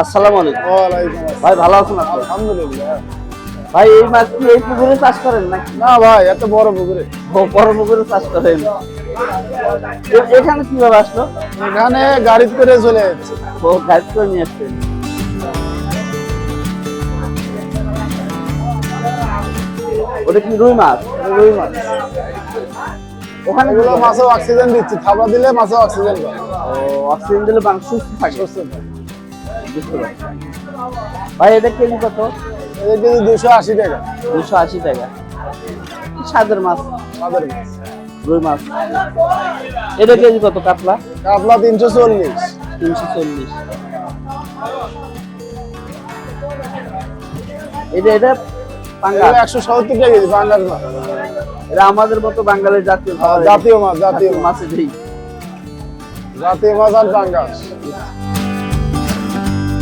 আসসালামু আলাইকুম। ওয়ালাইকুম ভাই ভালো আছেন আপনি? আলহামদুলিল্লাহ। ভাই এই মাছ কি এই পুকুরে চাষ করেন নাকি? না ভাই এত বড় পুকুরে। বড় পুকুরে চাষ করেন। এখানে কীভাবে আসলো? এখানে গাড়ি করে চলে যাচ্ছে। ও গাইড করে নিয়ে আসছেন ওটা কি রুই মাছ? রুই মাছ। ওখানে? মাছও অক্সিজেন দিচ্ছে। খাবার দিলে মাছও অক্সিজেন পায় ও অক্সিজেন দিলে মাংস সুস্থ থাকে সুস্থ থাকে। ভাই এটা কেজি কত? এদের কেজি দুশো আশি টাকা। দুশো আশি টাকা। কি স্বাদের মাছ? আমাদের মাছ। রুই মাছ। এটা কেজি কত কাতলা? কাতলা তিনশো চল্লিশ। তিনশো চল্লিশ। এটা এটা পাঙ্গাস। একশো সত্তর টাকা কেজি বাংলার মাছ। এটা আমাদের মতো বাঙালির জাতীয় জাতীয় মাছ জাতীয় মাছ। এই জাতীয় মাছ আর বাঙ্গাস